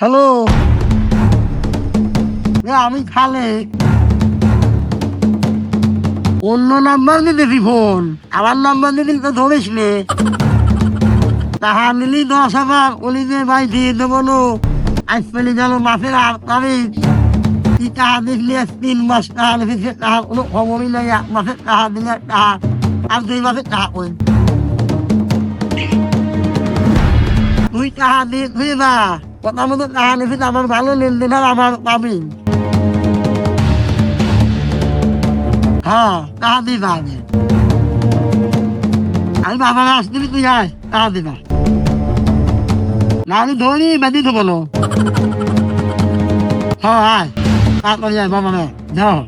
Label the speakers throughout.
Speaker 1: Hello? আমি খালে অন্য নাম্বার নিতে ফোন। আমার নাম্বার নিতে তো ধরিস নে। তাহা নিলি দশ হাজার। উনি যে ভাই দিয়ে দেবো আজ পেলে গেল মাসের আট তারিখ। কি টাকা দেখলি আজ তিন মাস টাকা লিখেছে টাকা কোনো খবরই নেই। এক মাসের টাকা দিলে টাকা। আর দুই মাসের টাকা কই? তুই টাকা তুই না। কথা মতো টাকা নিয়েছিস আমার ভালো লেনদেন আর আমার পাবি। হ্যাঁ টাকা দিস আগে আমি বাবার আসবি তুই আয় টাকা দিবা না আমি ধরি, বেঁধে দেবো। না হ্যাঁ আয়। তাড়াতাড়ি আয়, বাবা যাও।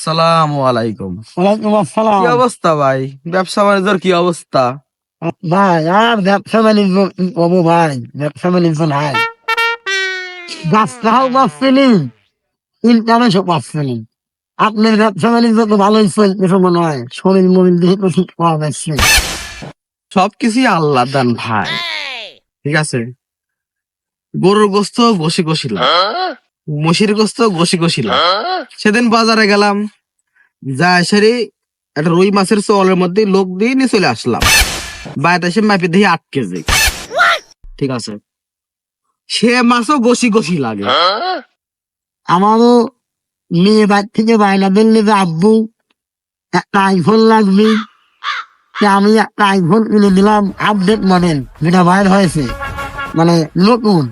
Speaker 2: আসসালামু আলাইকুম।
Speaker 1: ওয়ালাইকুম আসসালাম।
Speaker 2: কি অবস্থা ভাই? ব্যবসা বাণিজ্যের কি অবস্থা?
Speaker 1: ভাই আর ব্যবসা বাণিজ্য কি ভাই? ব্যবসা বাণিজ্য নাই। গাছটাও পাচ্ছেনি ইন্টারনেটও পাচ্ছেনি আপনার ব্যবসা বাণিজ্য তো ভালোই চলতেছে মনে হয়। শরীর মরিল দেখে তো ঠিক পাওয়া যাচ্ছে।
Speaker 2: সবকিছুই আল্লাহ দান ভাই। ঠিক আছে? গরুর গোস্ত গোসি গসিলাম মসির গোস্ত গোসি গসিলাম সেদিন বাজারে গেলাম, যা সেরে একটা রুই মাছের চলের মধ্যে লোক দিয়ে নিয়ে চলে আসলাম। বাইরে এসে মাপে দিয়ে আট কেজি। ঠিক আছে। সে মাছও গোসি গোসি লাগে।
Speaker 1: আমারও মেয়ে বাড়ি থেকে দিল্লি যে আব্বু, একটা আইফোন লাগবে। আমি একটা আইফোন কিনে দিলাম আপডেট মডেল যেটা বাইর হয়েছে। মানে নতুন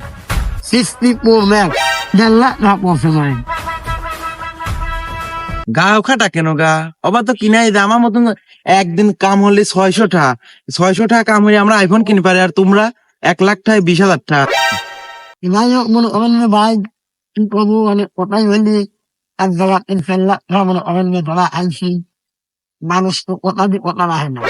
Speaker 1: সিক্সটি ফোর ম্যাক্স দেড় লাখ টাকা পড়ছে মানে
Speaker 2: গা খাটা কেন গা? অবা তো কিনাই দে আমার মতন একদিন কাম হলে ছয়শো টাকা ছয়শো টাকা কাম হলে আমরা আইফোন কিনে পারি আর তোমরা এক লাখ টাকা বিশ হাজার টাকা
Speaker 1: যাই হোক মনে করেন ভাই কি করব মানে কোথায় হইলে এক জায়গা তিন চার লাখ টাকা মনে করেন ধরা আইসি মানুষ তো কোথা দিয়ে কোথা রাখে না।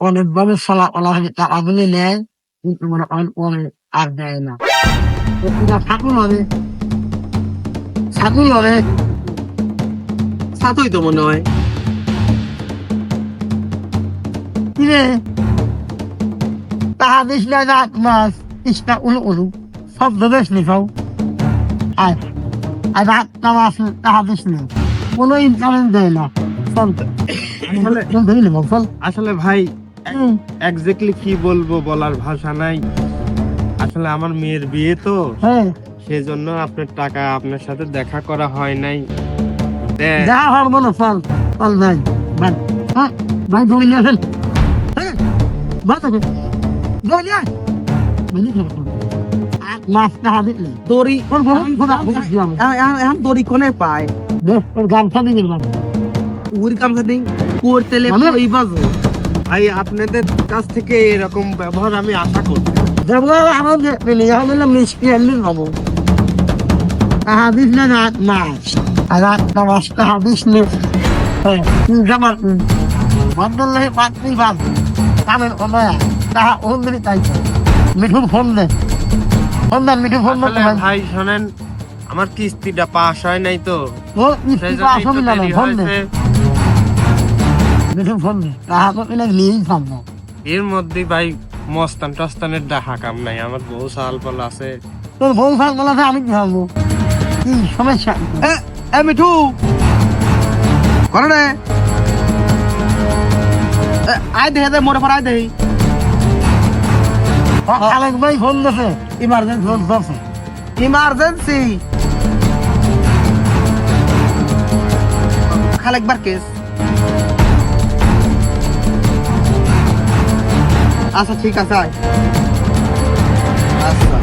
Speaker 1: অনেকভাবে চলা কলা হয়ে টাকা গুলি নেয় কিন্তু মনে করেন আর দেয় না। তো এটা থাকুন হবে থাকুন হবে
Speaker 2: সাতই তো মনে হয়।
Speaker 1: কিরে? টাকা দিস না রাত মাস ইস্টা উলু উলু। সব দেবেস নি আর আর রাত মাস টাকা দিস না। কোনো ইনকামেন্ট দেয় না। চল।
Speaker 3: আসলে- ভাই
Speaker 1: হুম,
Speaker 3: এক্স্যাক্টলি কি বলব বলার ভাষা নাই। আসলে আমার মেয়ের বিয়ে তো।
Speaker 1: হ্যাঁ।
Speaker 3: সেজন্য আপনার টাকা আপনার সাথে দেখা করা হয় নাই।
Speaker 1: যা চল ভাই ভাই হ্যাঁ ভাই ধরে নিয়ে আসেন। হ্যাঁ ধরে নিয়ে
Speaker 2: দড়ি
Speaker 1: বুঝলাম
Speaker 2: এখন দড়ি কোনে পায়?
Speaker 1: গামছা দিয়ে
Speaker 2: উড়ি কাম সাথে করতেলে
Speaker 1: মানে?
Speaker 2: ওই বাজো।
Speaker 3: ভাই আপনাদের কাছ থেকে এরকম ব্যবহার আমি আশা করি
Speaker 1: দেবো আমাদের পেলে হলে মিষ্টি আনলে হব হাদিস না রাত মাস আর রাত মাস হাদিস নে জামার বদলে পাত্রি বাদ। কামের অনয়া। তাহা ওদের তাই মিঠুর ফোন দে। ফোন দেন মিঠুর ফোন
Speaker 3: ভাই শোনেন আমার কিস্তিটা পাস হয় নাই তো। সেই
Speaker 1: ফোন দে। নিয়েই থামবো
Speaker 3: এর মধ্যে ভাই মস্তান টস্তানের দেখা কাম নাই আমার বহু সাল পল আছে।
Speaker 1: তোর বউ ফাল বলাতে আমি কি হব কি সমস্যা?
Speaker 2: এ মিঠু! কোন রে আয় দেখে দে মোরে পর আয় দেখি।
Speaker 1: খালেক ভাই ফোন দিছে। ইমার্জেন্সি ফোন দিছে।
Speaker 2: ইমার্জেন্সি? খালেকবার কেস। আচ্ছা ঠিক আছে, আয়। আচ্ছা।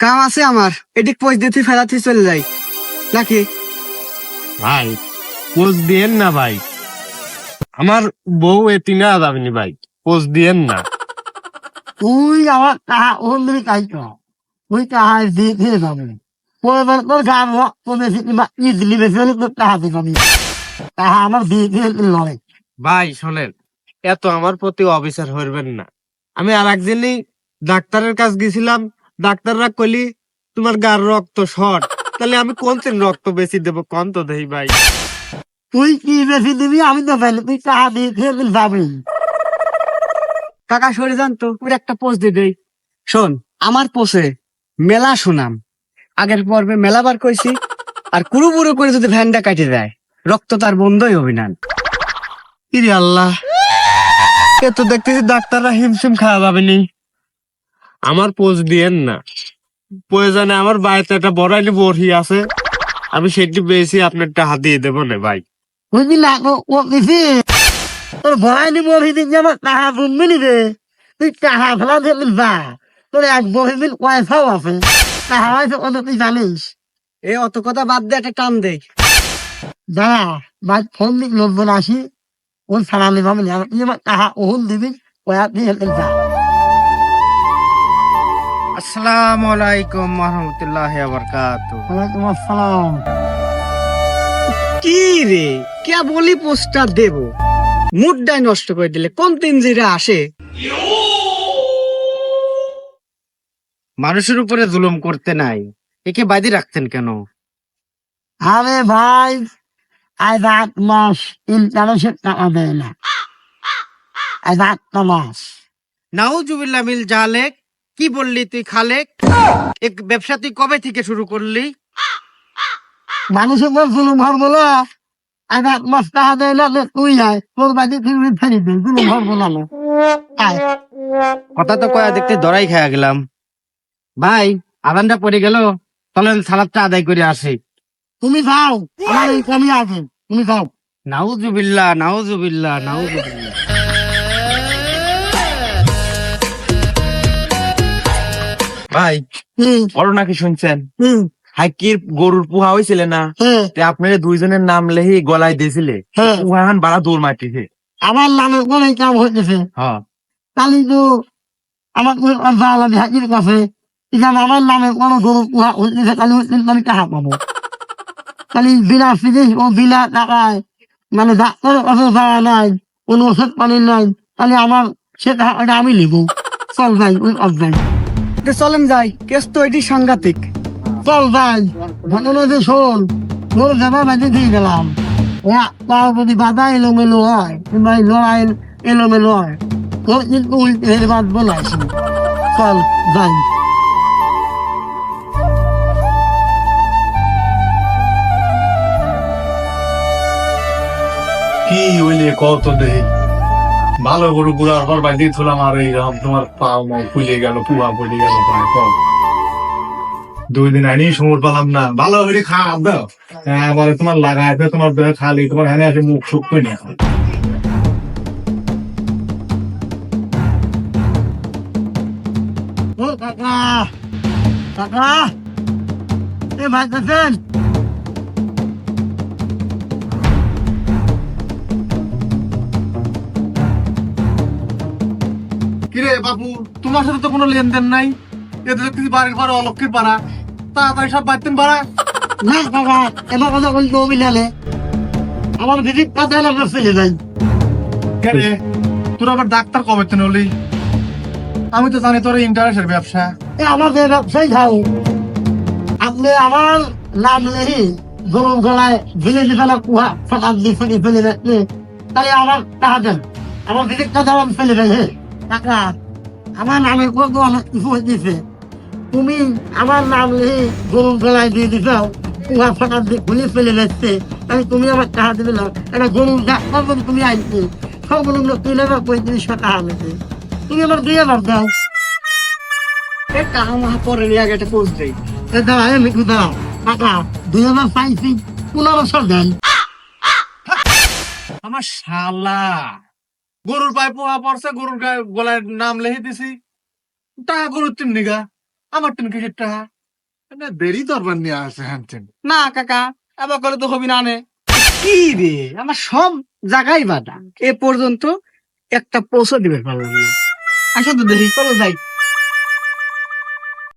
Speaker 2: কাম আছে আমার। এদিক পয়সা দিতে ফেরাতে চলে যাই। নাকি?
Speaker 3: ভাই, পোজ দিয়েন না ভাই। আমার বউ এতিনা যাবেনি ভাই। পোজ দিয়েন না।
Speaker 1: তুই আমার দিকে তাই তো ওই টাকা দিয়ে দিয়ে যাবে প্রয়োজন তোর গান রক্ত বেশি কিংবা ইজলি বেশি হলে তোর টাকা দিবি আমি তাহা আমার দিয়ে
Speaker 3: ভাই শোনেন এত আমার প্রতি অবিচার হইবেন না। আমি আর একদিনই ডাক্তারের কাছে গেছিলাম। ডাক্তাররা কইলি তোমার গার রক্ত শর্ট। তাহলে আমি কোন রক্ত বেশি দেবো? কোন তো দেই ভাই।
Speaker 1: তুই কি বেশি দিবি? আমি তো জানি তুই টাকা দিয়ে খেয়ে যাবি।
Speaker 4: কাকা, সরে যান তো। ওর একটা পোস্ট দিয়ে দেই। শোন, আমার পোষে মেলা সুনাম। আগের পর্বে মেলাবার কইছি, আর কুড়ু বুড়ো করে যদি ভ্যানটা কাটে দেয়, রক্ত তার বন্ধই অভিনান
Speaker 3: ইরে আল্লাহ। এ তো দেখতেছি ডাক্তাররা হিমশিম খাওয়া যাবেনি। আমার পোজ দিয়েন না। প্রয়োজনে আমার বাড়িতে একটা বড় বড়ি আছে। আমি সেটি বেশি আপনার টাকা দিয়ে দেবো না, ভাই।
Speaker 1: বুঝলি না ও- ও বেশি তোর ভয় নিব দিন যে আমার টাকা বুনবি নি রে তুই টাকা ফেলা দিয়ে যা তোর এক বহি দিন পয়সাও আছে টাকা আছে কত তুই জানিস
Speaker 4: এ অত কথা বাদ দিয়ে একটা টান দেই
Speaker 1: দাঁড়া বাদ ফোন দিক লোকজন আসি। ওর ছাড়া নিব আমি না তুই আমার টাকা ওহন দিবি কয়া দিয়ে যা।
Speaker 2: আসসালামু আলাইকুম রহমতুল্লাহ
Speaker 1: ওয়ালাইকুম আসসালাম।
Speaker 4: কি রে? কে বলি পোস্টার দেব? মুডটাই নষ্ট করে দিলে কোন তিন জিরা আসে?
Speaker 2: মানুষের উপরে জুলুম করতে নাই। একে বাদি রাখতেন কেন?
Speaker 1: আরে ভাই আজ আট মাস ইন্টারেস্টের টাকা দেয় না। আজ আটটা মাস।
Speaker 2: নাউজুবিল্লাহ মিল জালেক কি বললি তুই খালেক? এক ব্যবসা তুই কবে থেকে শুরু করলি?
Speaker 1: মানুষের উপর জুলুম হর বলো আজ আট মাস টাকা দেয় না তুই আয় তোর বাড়ি ফিরবি ফেরি দে জুলুম হর বলানো আয়।
Speaker 2: কথা তো কয়া দেখতে দরাই খায়া গেলাম। ভাই আদানটা পড়ে গেল চলেন সালাদটা আদায় করে আসি।
Speaker 1: তুমি যাও আমার এই কমি আছে তুমি যাও।
Speaker 2: নাউজুবিল্লাহ নাউজুবিল্লাহ নাউজুবিল্লাহ।
Speaker 5: ভাই নাকি শুনছেন? হাইকির গরুর পুহা হয়েছিল না?
Speaker 1: হ্যাঁ।
Speaker 5: তে আপনারা দুইজনের নাম লেহি গলায় দিয়েছিলে।
Speaker 1: হ্যাঁ।
Speaker 5: পুহা এখন বাড়া দৌড় মারতেছে।
Speaker 1: আমার নামে কোনো কাম হইতেছে।
Speaker 5: হ্যাঁ।
Speaker 1: কালি তো আমার আলাদা হাজির কাছে। আমার নামে কোনো গরু পোহা হইতেছে কালি হইতে আমি টাকা পাবো? কালি বিনা ফিরিস ও বিনা টাকায় মানে ডাক্তারের কাছে যাওয়া নাই কোনো ওষুধ পানি নাই তাহলে আমার সে টাকাটা আমি নিব। চল ওই যাই
Speaker 4: তো চলেন যাই কেস তো এটি সাংঘাতিক।
Speaker 1: চল ভাই, ঘটনা যে শোন। তোর জামা বাজে দিয়ে গেলাম। তার যদি বাধা এলোমেলো হয়, কিংবা এই লড়াই এলোমেলো হয়, তোর কিন্তু উল্টে হেরে বাঁধবো না চল যাই
Speaker 6: কি হইলে কত দেই? ভালো গরু পুরা ঘর বাইরে থুলাম আর এইরকম তোমার পা ফুলে গেল, পুয়া পড়ে গেল, পায়ে কম দুই দিন আইনি সমর পেলাম না। ভালো করে খাওয়া দাও। এবারে তোমার লাগাই তোমার খালি, তোমার হ্যাঁ আসে মুখ শুকবে না এখন।
Speaker 1: ও কাকা এ
Speaker 6: কিরে বাবু তোমার সাথে তো কোনো লেনদেন নাই? দেখতেছি বাড়ির পাড়া অলক্ষের পাড়া তাড়াতাড়ি সব বাড়তেন পাড়া
Speaker 1: না কাকা এবার কথা বলতে অভিলালে আমার ভিজিট কথা না ফেলে যাই
Speaker 6: কেরে তোর আবার ডাক্তার কবে তেন হলি আমি তো জানি তোর ইন্টারেস্টের ব্যবসা।
Speaker 1: এ আমাদের ব্যবসায়ী খাও আপনি আমার নাম নেই গরম গলায় ঝুলে যেখানে কুহা ফাঁকা দিয়ে ফেলে ফেলে যাচ্ছে তাহলে আমার টাকা দেন। আমার ভিজিট কথা আমি ফেলে দেয় টাকা। আমার নামে কত অনেক কিছু হয়েছে তুমি আমার নাম নেই গরম গলায় দিয়ে দিছাও। কুহা ফাঁকা দিয়ে খুলে ফেলে যাচ্ছে। তাহলে তুমি আমার টাকা দেবে না। এটা গরুর ডাক্তার বলে তুমি আনছি সবগুলো লোক তুলে আমার পঁয়ত্রিশশো টাকা নেবে তুমি আমার দিয়ে বার দাও।
Speaker 4: একটা
Speaker 6: গরুর পায়ে পোহা পড়ছে, গরুর গায়ে গলায় নাম লিখে দিছি। টাকা গরুর টিম নিগা আমার টেন ক্রিকেট টাকা না দেরি দরবার নিয়ে আসে হ্যান
Speaker 4: না কাকা এবার করে তো হবি না নে। কি রে আমার সব জায়গায় বাধা এ পর্যন্ত একটা পৌঁছে দিবে পারলাম না। আসো তো দেরি চলো যাই।